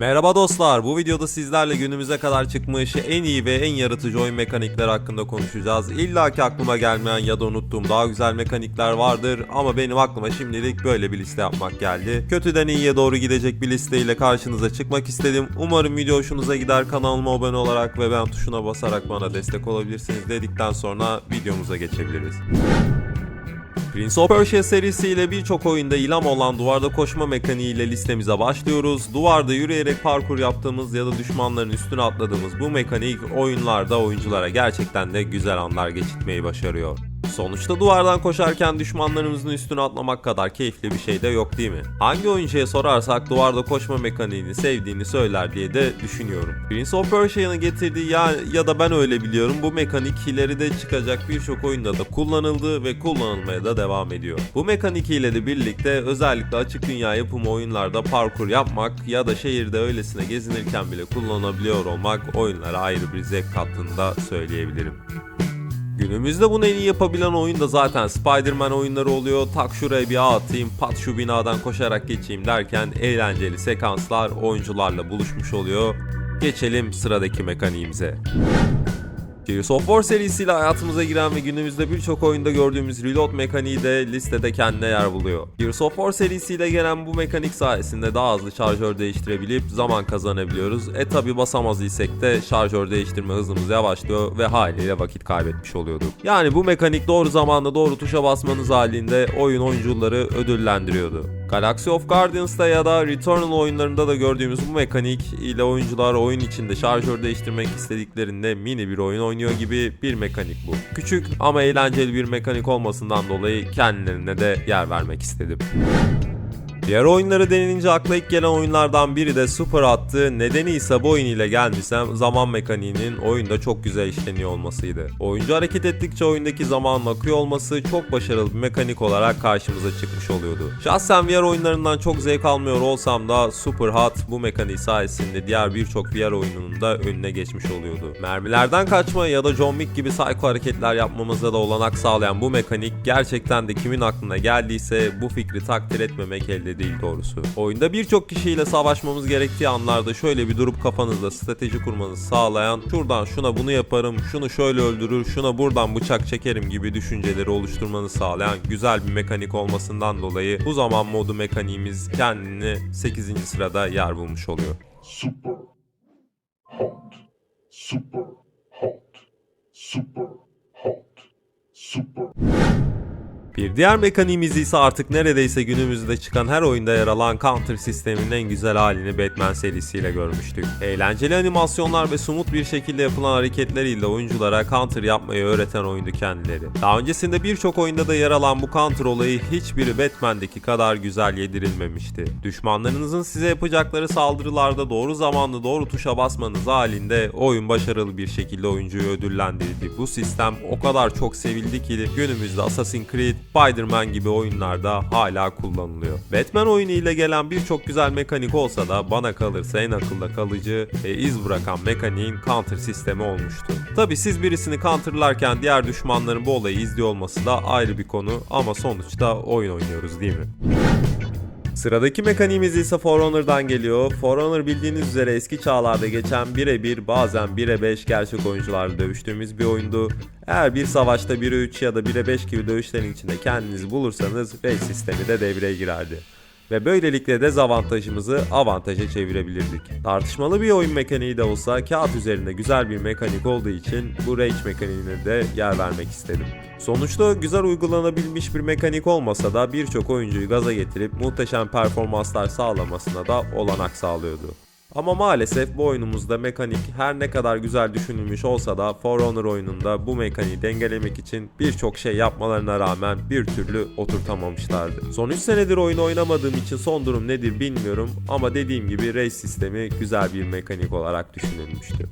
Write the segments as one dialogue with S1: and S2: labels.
S1: Merhaba dostlar, bu videoda sizlerle günümüze kadar çıkmış en iyi ve en yaratıcı oyun mekanikleri hakkında konuşacağız. İlla ki aklıma gelmeyen ya da unuttuğum daha güzel mekanikler vardır ama benim aklıma şimdilik böyle bir liste yapmak geldi. Kötüden iyiye doğru gidecek bir listeyle karşınıza çıkmak istedim. Umarım video hoşunuza gider, kanalıma abone olarak ve ben tuşuna basarak bana destek olabilirsiniz dedikten sonra videomuza geçebiliriz. Prince of Persia serisiyle birçok oyunda ilham olan duvarda koşma mekaniğiyle listemize başlıyoruz. Duvarda yürüyerek parkur yaptığımız ya da düşmanların üstüne atladığımız bu mekanik oyunlarda oyunculara gerçekten de güzel anlar geçirmeyi başarıyor. Sonuçta duvardan koşarken düşmanlarımızın üstüne atlamak kadar keyifli bir şey de yok değil mi? Hangi oyuncuya sorarsak duvarda koşma mekaniğini sevdiğini söyler diye de düşünüyorum. Prince of Persia'nın getirdiği ya, ya da ben öyle biliyorum bu mekanik ileride çıkacak birçok oyunda da kullanıldı ve kullanılmaya da devam ediyor. Bu mekanik ile de birlikte özellikle açık dünya yapımı oyunlarda parkur yapmak ya da şehirde öylesine gezinirken bile kullanabiliyor olmak oyunlara ayrı bir zevk kattığını da söyleyebilirim. Günümüzde bunu en iyi yapabilen oyun da zaten Spider-Man oyunları oluyor. Tak şuraya bir ağ atayım, pat şu binadan koşarak geçeyim derken eğlenceli sekanslar oyuncularla buluşmuş oluyor. Geçelim sıradaki mekaniğimize. Gears of War serisiyle hayatımıza giren ve günümüzde birçok oyunda gördüğümüz reload mekaniği de listede kendine yer buluyor. Gears of War serisiyle gelen bu mekanik sayesinde daha hızlı şarjör değiştirebilip zaman kazanabiliyoruz. E tabi basamaz isek de şarjör değiştirme hızımız yavaşlıyor ve haliyle vakit kaybetmiş oluyorduk. Yani bu mekanik doğru zamanda doğru tuşa basmanız halinde oyun oyuncuları ödüllendiriyordu. Galaxy of Guardians'ta ya da Returnal oyunlarında da gördüğümüz bu mekanik ile oyuncular oyun içinde şarjör değiştirmek istediklerinde mini bir oyun oynuyor gibi bir mekanik bu. Küçük ama eğlenceli bir mekanik olmasından dolayı kendilerine de yer vermek istedim. Diğer oyunları denilince akla ilk gelen oyunlardan biri de Super Hat'tı. Nedeni ise bu oyun ile gelmişsem zaman mekaniğinin oyunda çok güzel işleniyor olmasıydı. Oyuncu hareket ettikçe oyundaki zamanın akıyor olması çok başarılı bir mekanik olarak karşımıza çıkmış oluyordu. Şahsen VR oyunlarından çok zevk almıyor olsam da Super Hot bu mekaniği sayesinde diğer birçok VR oyununun da önüne geçmiş oluyordu. Mermilerden kaçma ya da John Wick gibi psycho hareketler yapmamıza da olanak sağlayan bu mekanik gerçekten de kimin aklına geldiyse bu fikri takdir etmemek elde değil doğrusu. Oyunda birçok kişiyle savaşmamız gerektiği anlarda şöyle bir durup kafanızda strateji kurmanızı sağlayan şuradan şuna bunu yaparım, şunu şöyle öldürür, şuna buradan bıçak çekerim gibi düşünceleri oluşturmanızı sağlayan güzel bir mekanik olmasından dolayı bu zaman modu mekaniğimiz kendini 8. sırada yer bulmuş oluyor.
S2: super hot, super hot, super hot, super
S1: Bir diğer mekaniğimiz ise artık neredeyse günümüzde çıkan her oyunda yer alan counter sisteminin en güzel halini Batman serisiyle görmüştük. Eğlenceli animasyonlar ve sumut bir şekilde yapılan hareketleriyle oyunculara counter yapmayı öğreten oyundu kendileri. Daha öncesinde birçok oyunda da yer alan bu counter olayı hiçbiri Batman'deki kadar güzel yedirilmemişti. Düşmanlarınızın size yapacakları saldırılarda doğru zamanlı doğru tuşa basmanız halinde oyun başarılı bir şekilde oyuncuyu ödüllendirdi. Bu sistem o kadar çok sevildi ki günümüzde Assassin's Creed, Spider-Man gibi oyunlarda hala kullanılıyor. Batman oyunu ile gelen birçok güzel mekanik olsa da bana kalırsa en akılda kalıcı ve iz bırakan mekaniğin counter sistemi olmuştu. Tabi siz birisini counterlarken diğer düşmanların bu olayı izliyor olması da ayrı bir konu ama sonuçta oyun oynuyoruz değil mi? Sıradaki mekaniğimiz ise For Honor'dan geliyor. For Honor bildiğiniz üzere eski çağlarda geçen birebir bazen 1'e 5 gerçek oyuncularla dövüştüğümüz bir oyundu. Eğer bir savaşta 1'e 3 ya da 1'e 5 gibi dövüşlerin içinde kendinizi bulursanız race sistemi de devreye girerdi. Ve böylelikle dezavantajımızı avantaja çevirebilirdik. Tartışmalı bir oyun mekaniği de olsa kağıt üzerinde güzel bir mekanik olduğu için bu rage mekaniğine de yer vermek istedim. Sonuçta güzel uygulanabilmiş bir mekanik olmasa da birçok oyuncuyu gaza getirip muhteşem performanslar sağlamasına da olanak sağlıyordu. Ama maalesef bu oyunumuzda mekanik her ne kadar güzel düşünülmüş olsa da For Honor oyununda bu mekaniği dengelemek için birçok şey yapmalarına rağmen bir türlü oturtamamışlardı. Son 3 senedir oyun oynamadığım için son durum nedir bilmiyorum ama dediğim gibi race sistemi güzel bir mekanik olarak düşünülmüştü.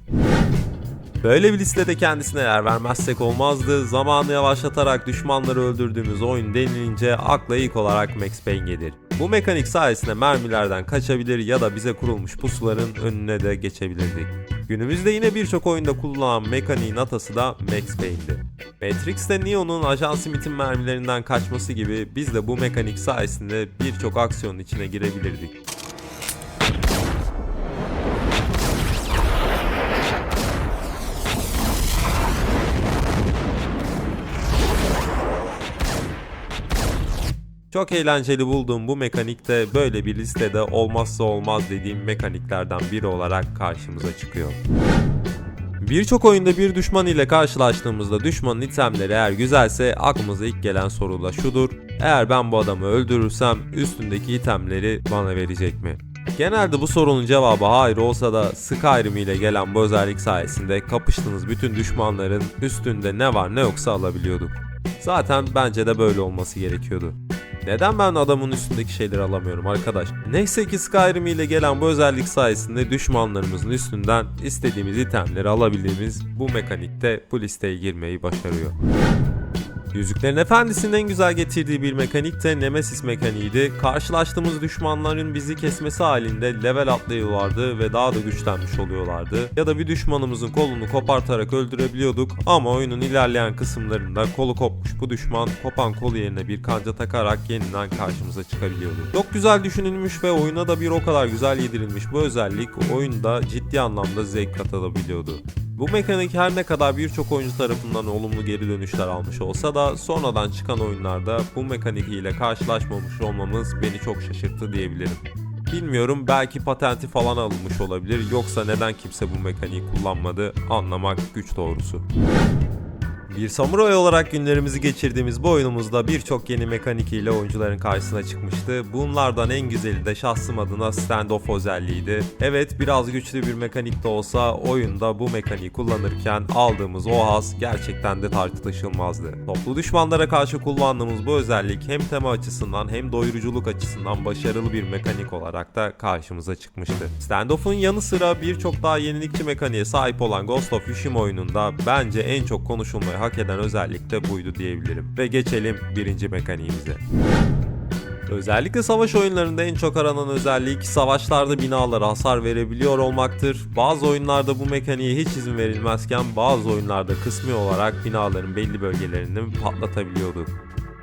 S1: Böyle bir listede kendisine yer vermezsek olmazdı. Zamanı yavaşlatarak düşmanları öldürdüğümüz oyun denilince akla ilk olarak Max Payne gelir. Bu mekanik sayesinde mermilerden kaçabilir ya da bize kurulmuş pusuların önüne de geçebilirdik. Günümüzde yine birçok oyunda kullanılan mekaniğin atası da Max Payne'di. Matrix'te Neo'nun Ajan Smith'in mermilerinden kaçması gibi biz de bu mekanik sayesinde birçok aksiyonun içine girebilirdik. Çok eğlenceli bulduğum bu mekanik de böyle bir listede olmazsa olmaz dediğim mekaniklerden biri olarak karşımıza çıkıyor. Birçok oyunda bir düşman ile karşılaştığımızda düşmanın itemleri eğer güzelse aklımıza ilk gelen soru da şudur. Eğer ben bu adamı öldürürsem üstündeki itemleri bana verecek mi? Genelde bu sorunun cevabı hayır olsa da Skyrim ile gelen bu özellik sayesinde kapıştığınız bütün düşmanların üstünde ne var ne yoksa alabiliyorduk. Zaten bence de böyle olması gerekiyordu. Neden ben adamın üstündeki şeyleri alamıyorum arkadaş? Neyse ki Skyrim ile gelen bu özellik sayesinde düşmanlarımızın üstünden istediğimiz itemleri alabildiğimiz bu mekanikte bu listeye girmeyi başarıyor. Yüzüklerin Efendisi'nin en güzel getirdiği bir mekanik de Nemesis mekaniğiydi. Karşılaştığımız düşmanların bizi kesmesi halinde level atlıyorlardı ve daha da güçlenmiş oluyorlardı. Ya da bir düşmanımızın kolunu kopartarak öldürebiliyorduk ama oyunun ilerleyen kısımlarında kolu kopmuş bu düşman kopan kolu yerine bir kanca takarak yeniden karşımıza çıkabiliyordu. Çok güzel düşünülmüş ve oyuna da bir o kadar güzel yedirilmiş bu özellik oyunda ciddi anlamda zevk katabiliyordu. Bu mekanik her ne kadar birçok oyuncu tarafından olumlu geri dönüşler almış olsa da sonradan çıkan oyunlarda bu mekanik ile karşılaşmamış olmamız beni çok şaşırttı diyebilirim. Bilmiyorum belki patenti falan alınmış olabilir yoksa neden kimse bu mekaniği kullanmadı anlamak güç doğrusu. Bir samuray olarak günlerimizi geçirdiğimiz bu oyunumuzda birçok yeni mekanik ile oyuncuların karşısına çıkmıştı. Bunlardan en güzeli de şahsım adına standoff özelliğiydi. Evet biraz güçlü bir mekanik de olsa oyunda bu mekaniği kullanırken aldığımız o haz gerçekten de tartışılmazdı. Toplu düşmanlara karşı kullandığımız bu özellik hem tema açısından hem doyuruculuk açısından başarılı bir mekanik olarak da karşımıza çıkmıştı. Standoff'un yanı sıra birçok daha yenilikçi mekaniğe sahip olan Ghost of Tsushima oyununda bence en çok konuşulmayı hak eden özellik de buydu diyebilirim. Ve geçelim birinci mekaniğimize. Özellikle savaş oyunlarında en çok aranan özellik savaşlarda binalara hasar verebiliyor olmaktır. Bazı oyunlarda bu mekaniğe hiç izin verilmezken bazı oyunlarda kısmi olarak binaların belli bölgelerini patlatabiliyorduk.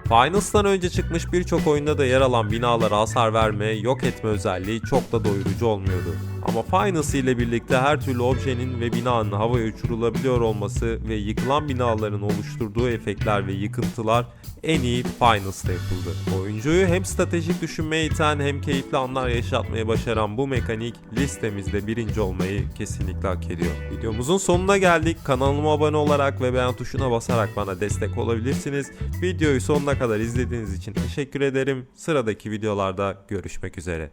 S1: Finals'tan önce çıkmış birçok oyunda da yer alan binalara hasar verme, yok etme özelliği çok da doyurucu olmuyordu. Ama Finals ile birlikte her türlü objenin ve binanın havaya uçurulabiliyor olması ve yıkılan binaların oluşturduğu efektler ve yıkıntılar en iyi Finals'ta yapıldı. Oyuncuyu hem stratejik düşünmeye iten hem keyifli anlar yaşatmayı başaran bu mekanik listemizde birinci olmayı kesinlikle hak ediyor. Videomuzun sonuna geldik. Kanalıma abone olarak ve beğen tuşuna basarak bana destek olabilirsiniz. Videoyu sonuna kadar izlediğiniz için teşekkür ederim. Sıradaki videolarda görüşmek üzere.